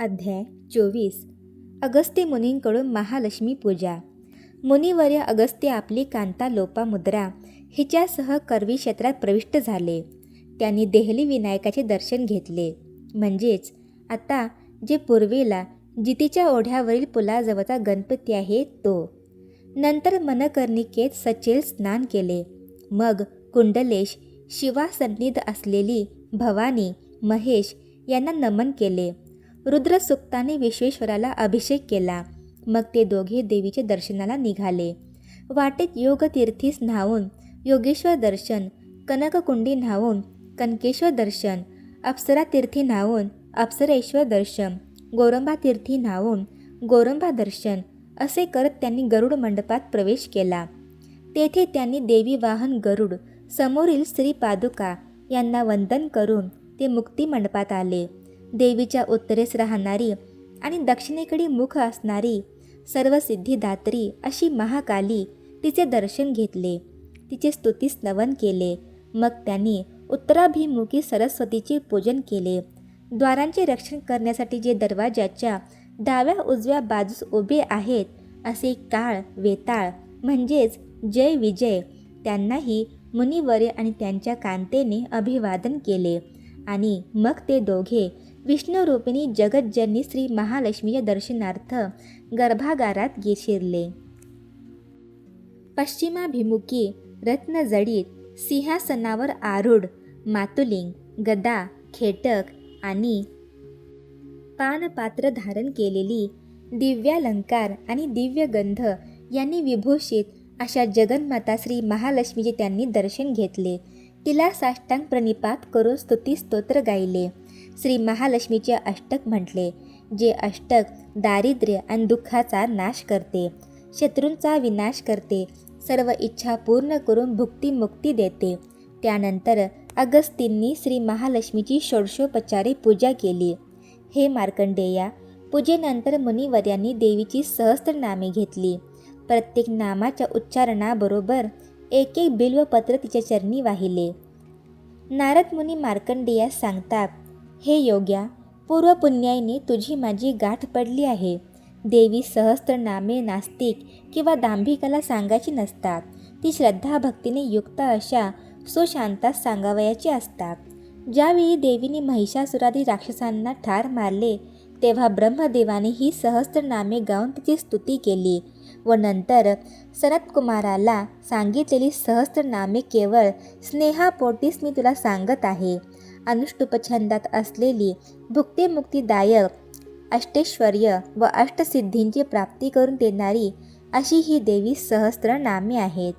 अध्याय चोवीस. अगस्त्य मुनींकडून महालक्ष्मी पूजा. मुनिवर्य अगस्त्य आपली कांता लोपामुद्रा हिच्यासह करवी क्षेत्रात प्रविष्ट झाले. त्यांनी देहली विनायकाचे दर्शन घेतले. म्हणजेच आता जे पूर्वेला जितीच्या ओढ्यावरील पुलाजवळचा गणपती आहे तो. नंतर मनकर्णिकेत सचेल स्नान केले. मग कुंडलेश शिवासन्निध असलेली भवानी महेश यांना नमन केले. रुद्रसुक्ताने विश्वेश्वराला अभिषेक केला. मग ते दोघे देवीच्या दर्शनाला निघाले. वाटेत योगतीर्थीस न्हावून योगेश्वर दर्शन कनककुंडी न्हावून कनकेश्वर दर्शन अप्सरा तीर्थी न्हावून अप्सरेश्वर दर्शन गोरंबा तीर्थी न्हावून गोरंबा दर्शन असे करत त्यांनी गरुड मंडपात प्रवेश केला. तेथे त्यांनी देवी वाहन गरुड समोरील श्री पादुका यांना वंदन करून ते मुक्ती मंडपात आले. देवीच्या उत्तरेस राहणारी आणि दक्षिणेकडे मुख असणारी सर्व सिद्धिदात्री अशी महाकाली तिचे दर्शन घेतले. तिचे स्तुती स्नवन केले. मग त्यांनी उत्तराभिमुखी सरस्वतीचे पूजन केले. द्वारांचे रक्षण करण्यासाठी जे दरवाजाच्या डाव्या उजव्या बाजूस उभे आहेत असे काळ वेताळ म्हणजेच जय विजय त्यांनाही मुनिवरे आणि त्यांच्या कांतेने अभिवादन केले. आणि मग ते दोघे विष्णुरूपिणी जगज्जननी श्री महालक्ष्मीच्या दर्शनार्थ गर्भागारात गे शिरले पश्चिमाभिमुखी रत्नजडीत सिंहासनावर आरूढ मातुलिंग गदा खेटक आणि पानपात्र धारण केलेली दिव्यालंकार आणि दिव्यगंध यांनी विभूषित अशा जगन्माता श्री महालक्ष्मीचे त्यांनी दर्शन घेतले. तिला साष्टांग प्रणिपात करून स्तुती स्तोत्र गायले. श्री महालक्ष्मीचे अष्टक म्हटले जे अष्टक दारिद्र्य आणि दुःखाचा नाश करते शत्रूंचा विनाश करते सर्व इच्छा पूर्ण करून भुक्तीमुक्ती देते. त्यानंतर अगस्तींनी श्री महालक्ष्मीची षोडशोपचारी पूजा केली. हे मार्कंडेया पूजेनंतर मुनिवर्यांनी देवीची सहस्त्रनामे घेतली. प्रत्येक नामाच्या उच्चारणाबरोबर एक एक बिल्वपत्र तिच्या चरणी वाहिले. नारद मुनी मार्कंडेयास सांगतात हे योग्या पूर्वपुण्याईने तुझी माझी गाठ पडली आहे. देवी सहस्त्रनामे नास्तिक किंवा दांभिकाला सांगायची नसतात. ती श्रद्धा भक्तीने युक्त अशा सुशांतास सांगावयाची असतात. ज्यावेळी देवीने महिषासुरादी राक्षसांना ठार मारले तेव्हा ब्रह्मदेवाने ही सहस्त्रनामे गाऊन तिची स्तुती केली. व नंतर सनतकुमाराला सांगितलेली सहस्त्रनामे केवळ स्नेहापोटीच मी तुला सांगत आहे. अनुष्टुपछंदात असलेली भुक्तिमुक्तीदायक अष्टेश्वर्य व अष्टसिद्धींची प्राप्ती करून देणारी अशी ही देवी सहस्त्र नामे आहेत.